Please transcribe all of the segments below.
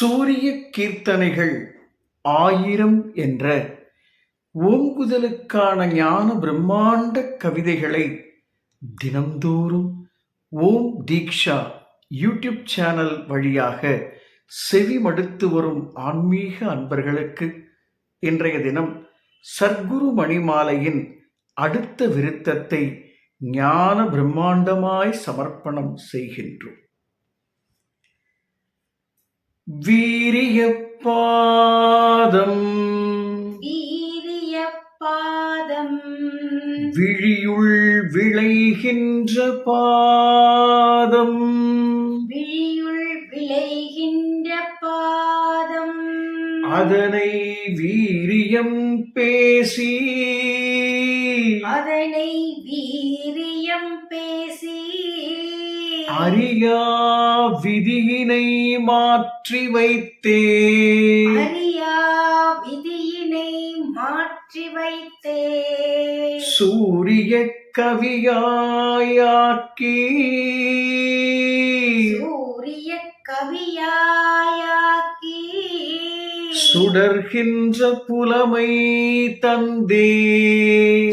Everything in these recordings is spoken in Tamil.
சூரிய கீர்த்தனைகள் ஆயிரம் என்ற ஓங்குதலுக்கான ஞான பிரம்மாண்ட கவிதைகளை தினம்தோறும் ஓம் தீக்ஷா யூடியூப் சேனல் வழியாக செவிமடுத்து வரும் ஆன்மீக அன்பர்களுக்கு இன்றைய தினம் சர்க்குரு மணிமாலையின் அடுத்த விருத்தத்தை ஞான பிரம்மாண்டமாய் சமர்ப்பணம் செய்கின்றோம். வீரியப்பாதம். வீரியப்பாதம். விழியுள் விளைகின்ற பாதம். விழியுள் விளைகின்ற பாதம். அதனை வீரியம் பேசி. அதனை வீரியம் அறியா விதியினை மாற்றி வைத்தே. அறியா விதியினை மாற்றி வைத்தே. சூரிய கவியாயாக்கி சூரிய கவியாயாக்கி சுடர்கின்ற புலமை தந்தே.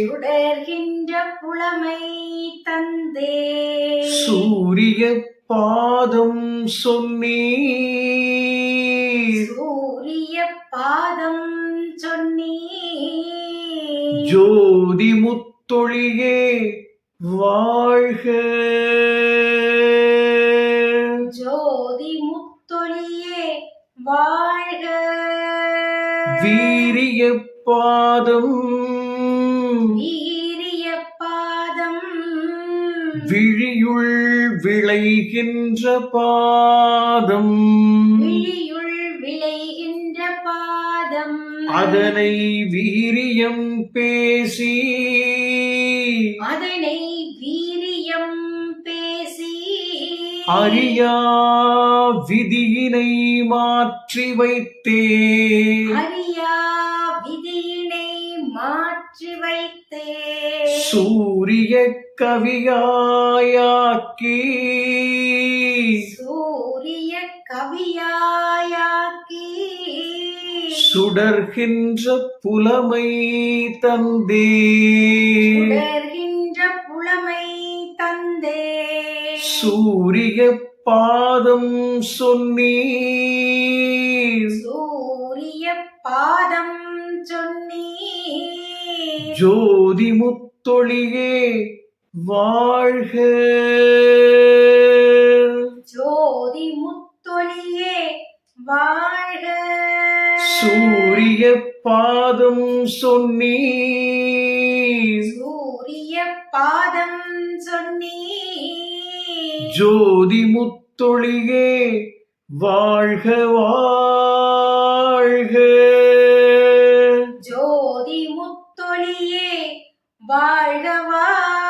சுடர்கின்ற புலமை தந்தே. சூரிய பாதம் சொன்னீ சூரிய பாதம் சொன்னீ ஜோதி முத்தொழியே வாழ்க. ஜோதி முத்தொழியே வாழ்க. வீரிய பாதம் வீரிய பாதம் விழியுள் விளைகின்ற பாதம். விழியுள் விளைகின்ற பாதம். அதனை வீரியம் பேசி. அதனை பேசி அறியா விதியினை மாற்றி வைத்தே. அறியா விதியினை மாற்றி வைத்தே. சூரிய கவியாயாக்கி. சூரிய கவியாயாக்கி. சுடர்கின்ற புலமை தந்தே. சுடர்கின்ற புலமை தந்தே. சூரிய பாதம் சொன்னீ சூரிய பாதம் சொன்னீ ஜோதி முத்தொழியே வாழ்க. ஜோதி முத்தொழியே வாழ்க. சூரிய பாதம் சொன்னீ சூரிய பாதம் சொன்னீ ஜோதி முத்தொழிகே வாழ்க வாழ்க. ஜோதி முத்தொழியே வாழ்க வாழ்க.